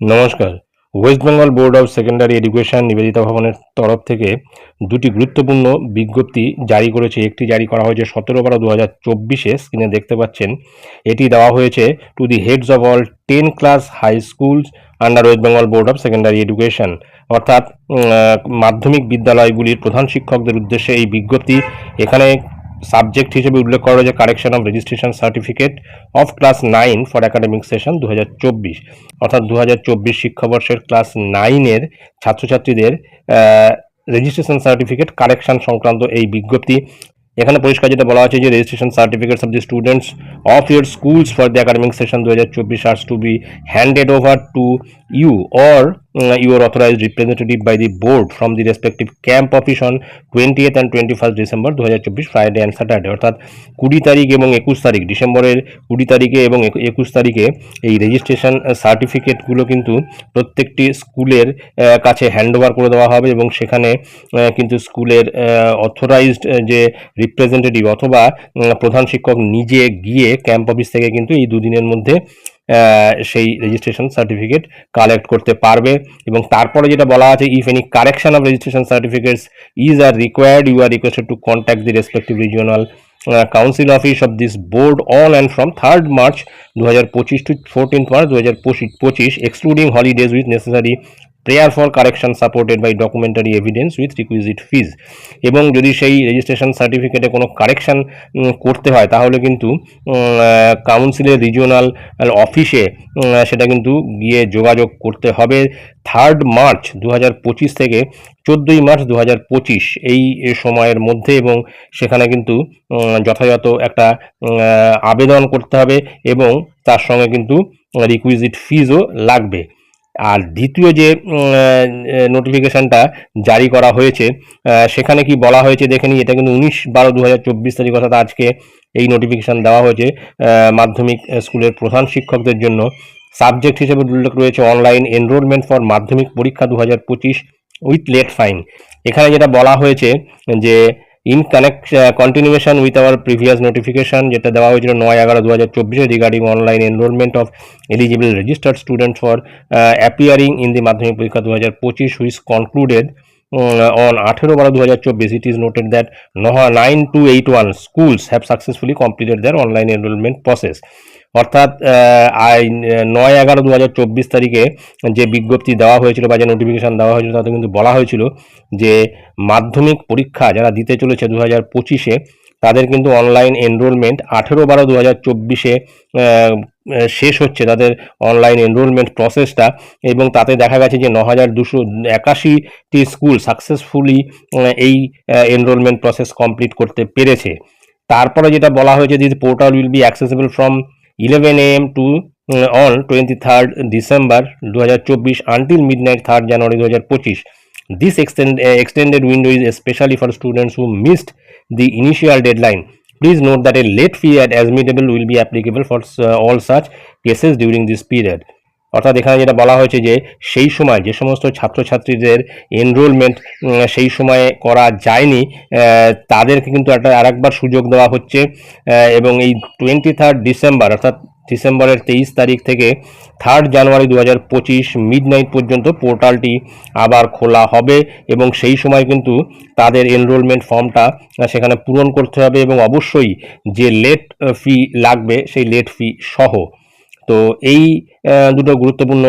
নমস্কার। West Bengal Board of Secondary Education Nivedita ভবনের তরফ থেকে দুটি গুরুত্বপূর্ণ বিজ্ঞপ্তি জারি করেছে। একটি জারি করা হয়েছে সতেরো বারো দু হাজার চব্বিশে। স্ক্রিনে দেখতে পাচ্ছেন, এটি দেওয়া হয়েছে to the heads of all ten class high schools under West Bengal Board of Secondary Education অর্থাৎ মাধ্যমিক বিদ্যালয়গুলির প্রধান শিক্ষকদের উদ্দেশ্যে এই বিজ্ঞপ্তি। এখানে সাবজেক্ট হিসেবে উল্লেখ করা হয়েছে correction of registration certificate of class nine for academic session দু হাজার চব্বিশ। অর্থাৎ দু হাজার চব্বিশ শিক্ষাবর্ষের ক্লাস নাইনের ছাত্রছাত্রীদের রেজিস্ট্রেশন সার্টিফিকেট কারেকশন সংক্রান্ত এই বিজ্ঞপ্তি। এখানে পরিষ্কার যেটা বলা আছে যে registration certificates of the students of your schools for the academic session দু হাজার চব্বিশ to be handed over to you or your authorised representative by the board from the respective camp office on twenty and twenty first December দু হাজার চব্বিশ Friday and Saturday অর্থাৎ কুড়ি তারিখ এবং একুশ তারিখ, ডিসেম্বরের কুড়ি তারিখে এবং একু- একুশ তারিখে এই রেজিস্ট্রেশন সার্টিফিকেটগুলো কিন্তু প্রত্যেকটি স্কুলের কাছে হ্যান্ড ওভার করে দেওয়া হবে এবং সেখানে কিন্তু স্কুলের অথরাইজড যে রিপ্রেজেন্টেটিভ অথবা প্রধান শিক্ষক নিজে গিয়ে ক্যাম্প অফিস থেকে কিন্তু এই দুদিনের মধ্যে সেই রেজিস্ট্রেশন সার্টিফিকেট কালেক্ট করতে পারবে। এবং তারপরে যেটা বলা আছে if any correction of registration certificates is are required you are requested to contact the respective regional council office of this board on and from third March দু হাজার পঁচিশ টু ফোরটিন্থ মার্চ দু হাজার পঁচিশ excluding holidays with necessary prayer for correction supported by documentary evidence with requisite fees এবং যদি সেই registration সার্টিফিকেটে কোনো কারেকশন করতে হয়, তাহলে কিন্তু কাউন্সিলের রিজিওনাল অফিসে সেটা কিন্তু গিয়ে যোগাযোগ করতে হবে। থার্ড মার্চ দু থেকে চোদ্দোই মার্চ দু এই সময়ের মধ্যে এবং সেখানে কিন্তু যথাযথ একটা আবেদন করতে হবে এবং তার সঙ্গে কিন্তু রিকুইজিট ফিজও লাগবে। আর দ্বিতীয় যে নোটিফিকেশনটা জারি করা হয়েছে সেখানে কি বলা হয়েছে দেখে নিই এটা কিন্তু উনিশ বারো দু হাজার চব্বিশ তারিখ অর্থাৎ আজকে এই নোটিফিকেশান দেওয়া হয়েছে মাধ্যমিক স্কুলের প্রধান শিক্ষকদের জন্য। সাবজেক্ট হিসেবে উল্লেখ রয়েছে অনলাইন এনরোলমেন্ট ফর মাধ্যমিক পরীক্ষা দু হাজার পঁচিশ উইথ লেট ফাইন এখানে যেটা বলা হয়েছে যে in connect continuation with our previous notification যেটা দেওয়া হয়েছিল নয় এগারো দু হাজার চব্বিশে regarding online enrolment of eligible registered student for appearing in the Madhyamik Pariksha দু হাজার পঁচিশ হুইস কনক্লুডেড অন আঠেরো বারো দু হাজার চব্বিশ। It is noted that nine two eight one schools have successfully completed their online enrolment process অর্থাৎ আহ, আই নয় এগারো দু হাজার চব্বিশ তারিখে যে বিজ্ঞপ্তি দেওয়া হয়েছিল বা যে নোটিফিকেশন দেওয়া হয়েছিল তাতে কিন্তু বলা হয়েছিল যে মাধ্যমিক পরীক্ষা যারা দিতে চলেছে দু হাজার পঁচিশে তাদের কিন্তু অনলাইন এনরোলমেন্ট আঠেরো বারো দু হাজার চব্বিশে শেষ হচ্ছে তাদের অনলাইন এনরোলমেন্ট প্রসেসটা এবং তাতে দেখা গেছে যে ন হাজার দুশো একাশিটি স্কুল সাকসেসফুলি এই এনরোলমেন্ট প্রসেস কমপ্লিট করতে পেরেছে। তারপরে যেটা বলা হয়েছে this portal will be accessible from eleven AM to on twenty third December দু হাজার চব্বিশ until midnight third January দু হাজার পঁচিশ extend, uh, extended window is especially for students who missed the initial deadline. Please note that a late fee at admittable will be applicable for uh, all such cases during this period. অর্থাৎ এখানে যেটা বলা হয়েছে যে সেই সময় যে সমস্ত ছাত্রছাত্রীদের এনরোলমেন্ট সেই সময়ে করা যায়নি তাদেরকে কিন্তু একটা আরেকবার সুযোগ দেওয়া হচ্ছে এবং এই টোয়েন্টি থার্ড ডিসেম্বর অর্থাৎ ডিসেম্বরের তেইশ তারিখ থেকে থার্ড জানুয়ারি দু হাজার পঁচিশ মিড নাইট পর্যন্ত পোর্টালটি আবার খোলা হবে এবং সেই সময় কিন্তু তাদের এনরোলমেন্ট ফর্মটা সেখানে পূরণ করতে হবে এবং অবশ্যই যে লেট ফি লাগবে, সেই লেট ফি সহ। তো এই দুটো গুরুত্বপূর্ণ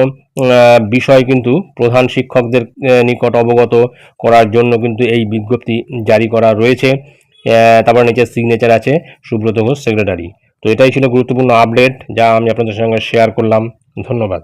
বিষয় কিন্তু প্রধান শিক্ষকদের নিকট অবগত করার জন্য কিন্তু এই বিজ্ঞপ্তি জারি করা রয়েছে। তারপর নিচে সিগনেচার আছে, সুব্রত ঘোষ সেক্রেটারি তো এটাই ছিল গুরুত্বপূর্ণ আপডেট যা আমি আপনাদের সঙ্গে শেয়ার করলাম। ধন্যবাদ।